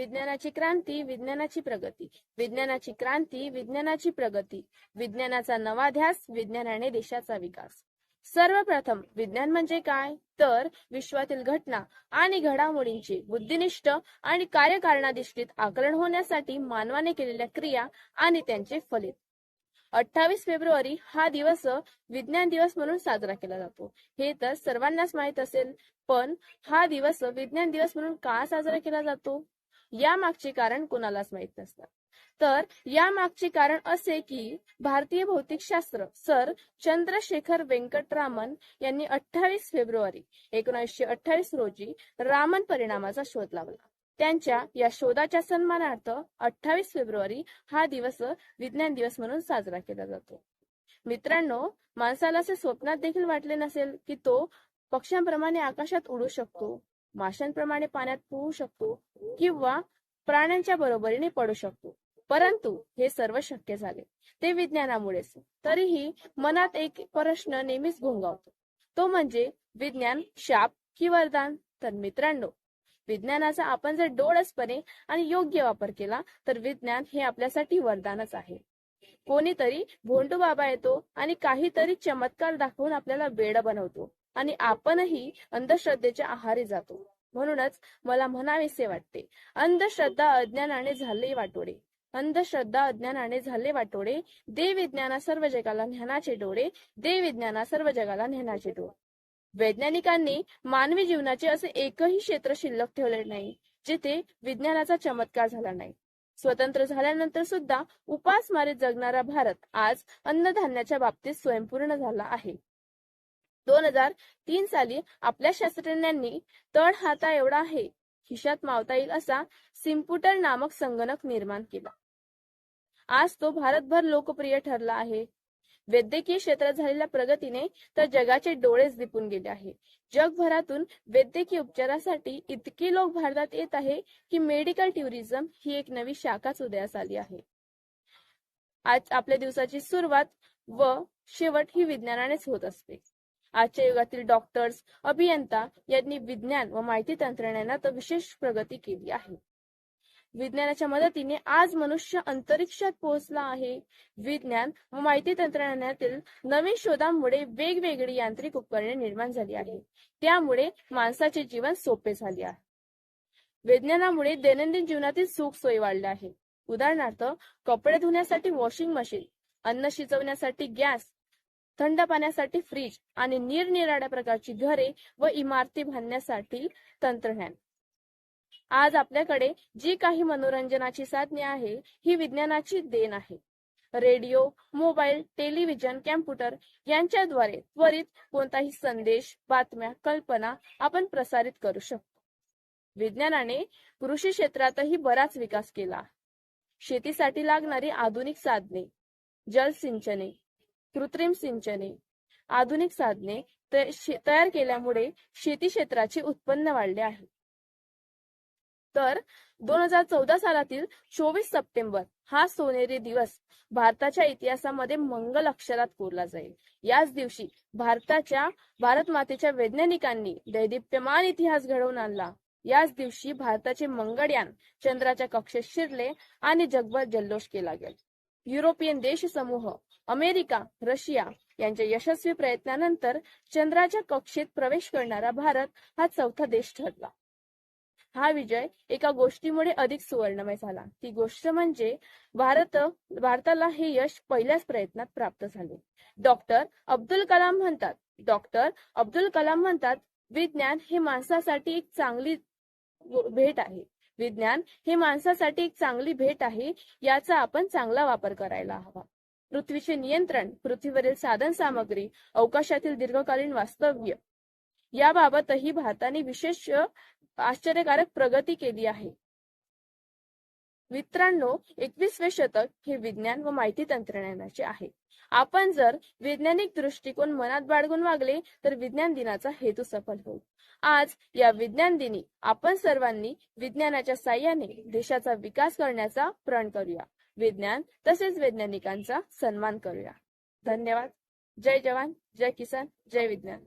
विज्ञानाची क्रांती विज्ञानाची प्रगती. विज्ञानाची क्रांती विज्ञानाची प्रगती. विज्ञानाचा नवा ध्यास विज्ञानाने देशाचा विकास. सर्वप्रथम विज्ञान म्हणजे काय? तर विश्वातील घटना आणि घडामोडींचे बुद्धिनिष्ठ आणि कार्यकारणाधिष्ठित आकलन होण्यासाठी मानवाने केलेल्या क्रिया आणि त्यांचे फलित. अठ्ठावीस फेब्रुवारी हा दिवस विज्ञान दिवस म्हणून साजरा केला जातो. हे तर सर्वांनाच माहीत असेल पण हा दिवस विज्ञान दिवस म्हणून का साजरा केला जातो? या मागचे कारण कोणालाच माहीत नसतं तर या मागचे कारण असे की भारतीय भौतिकशास्त्र सर चंद्रशेखर व्यंकटरामन यांनी अठ्ठावीस फेब्रुवारी एकोणीसशे अठ्ठावीस रोजी रामन परिणामाचा शोध लावला. त्यांच्या या शोधाच्या सन्मानार्थ अठ्ठावीस फेब्रुवारी हा दिवस विज्ञान दिवस म्हणून साजरा केला जातो. मित्रांनो माणसाला असे स्वप्नात देखील वाटले नसेल की तो पक्ष्यांप्रमाणे आकाशात उडू शकतो माशांप्रमाणे पाण्यात पोहू शकतो किंवा प्राण्यांच्या बरोबरीने पडू शकतो. परंतु हे सर्व शक्य झाले. ते विज्ञानामुळेच. तरीही मनात एक प्रश्न नेहमीच घोंगावतो. तो म्हणजे विज्ञान शाप कि वरदान तर मित्रांनो विज्ञानाचा आपण जर डोळसपणे आणि योग्य वापर केला तर विज्ञान हे आपल्यासाठी वरदानच आहे. कोणीतरी भोंडू बाबा येतो आणि काहीतरी चमत्कार दाखवून आपल्याला वेड बनवतो. आणि आपणही अंधश्रद्धेच्या आहारी जातो. म्हणूनच मला म्हणावेसे वाटते अंधश्रद्धा अज्ञानाने झाले वाटोडे. अंधश्रद्धा अज्ञानाने झाले वाटोडे. दे विज्ञाना सर्व जगाला ज्ञानाचे डोळे. देवविज्ञाना सर्व जगाला ज्ञानाचे डोळे. वैज्ञानिकांनी मानवी जीवनाचे असे एकही क्षेत्र शिल्लक ठेवले नाही जिथे विज्ञानाचा चमत्कार झाला नाही. स्वतंत्र झाल्यानंतर सुद्धा उपासमारीत जगणारा भारत आज अन्नधान्याच्या बाबतीत स्वयंपूर्ण झाला आहे. दोन हजार तीन साली आपल्या शास्त्रज्ञांनी तळ हाता एवढा आहे खिशात मावता येईल असा सिम्पुटर नामक संगणक निर्माण केला. आज तो भारतभर लोकप्रिय ठरला आहे. वैद्यकीय क्षेत्रात झालेल्या प्रगतीने तर जगाचे डोळेच दिपून गेले आहे. जगभरातून वैद्यकीय उपचारासाठी इतके लोक भारतात येत आहे की मेडिकल टुरिझम ही एक नवी शाखाच उदयास आली आहे. आज आपल्या दिवसाची सुरुवात व शेवट ही विज्ञानानेच होत असते. आजच्या युगातील डॉक्टर्स अभियंता यांनी विज्ञान व माहिती तंत्रज्ञानात विशेष प्रगती केली आहे. विज्ञानाच्या मदतीने आज मनुष्य अंतरिक्षात पोहोचला आहे. विज्ञान व माहिती तंत्रज्ञानातील नवीन शोधांमुळे वेगवेगळी यांत्रिक उपकरणे निर्माण झाली आहे. त्यामुळे माणसाचे जीवन सोपे झाले आहे. विज्ञानामुळे दैनंदिन जीवनातील सुख सोयी वाढल्या आहे उदाहरणार्थ कपडे धुण्यासाठी वॉशिंग मशीन अन्न शिजवण्यासाठी गॅस थंड पाण्यासाठी फ्रीज आणि निरनिराळ्या प्रकारची घरे व इमारती बांधण्यासाठी तंत्रज्ञान. आज आपल्याकडे जी काही मनोरंजनाची साधने आहे ही विज्ञानाची देण आहे. रेडिओ मोबाईल टेलिव्हिजन कॅम्प्युटर यांच्याद्वारे त्वरित कोणताही संदेश बातम्या कल्पना आपण प्रसारित करू शकतो. विज्ञानाने कृषी क्षेत्रातही बराच विकास केला. शेतीसाठी लागणारी आधुनिक साधने जलसिंचने कृत्रिम सिंचने आधुनिक साधने तयार केल्यामुळे शेती क्षेत्राचे उत्पन्न वाढले आहे. तर दोन हजार चौदा सालातील चोवीस सप्टेंबर हा सोनेरी दिवस भारताच्या इतिहासामध्ये मंगल अक्षरात कोरला जाईल. याच दिवशी भारताच्या भारत मातेच्या वैज्ञानिकांनी दैदिप्यमान इतिहास घडवून आणला. याच दिवशी भारताचे मंगळयान चंद्राच्या कक्षेत शिरले आणि जगभर जल्लोष केला गेला. युरोपियन देश समूह अमेरिका रशिया यांच्या यशस्वी प्रयत्नानंतर चंद्राच्या कक्षेत प्रवेश करणारा भारत हा चौथा देश ठरला. हा विजय एका गोष्टीमुळे अधिक सुवर्णमय झाला. ती गोष्ट म्हणजे भारत भारताला हे यश पहिल्याच प्रयत्नात प्राप्त झाले. डॉक्टर अब्दुल कलाम म्हणतात डॉक्टर अब्दुल कलाम म्हणतात विज्ञान हे माणसासाठी एक चांगली भेट आहे. विज्ञान हे माणसासाठी एक चांगली भेट आहे याचा आपण चांगला वापर करायला हवा. पृथ्वीचे नियंत्रण पृथ्वीवरील साधन सामग्री अवकाशातील दीर्घकालीन वास्तव्य याबाबतही भारताने विशेष आश्चर्यकारक प्रगती केली आहे. मित्रांनो एकवीसवे शतक हे विज्ञान व माहिती तंत्रज्ञानाचे आहे. आपण जर वैज्ञानिक दृष्टिकोन मनात बाळगून वागले तर विज्ञान दिनाचा हेतू सफल होईल आज या विज्ञान दिनी आपण सर्वांनी विज्ञानाच्या साह्याने देशाचा विकास करण्याचा प्रण करूया. विज्ञान तसेच वैज्ञानिकांचा सन्मान करूया. धन्यवाद. जय जवान जय किसान जय विज्ञान.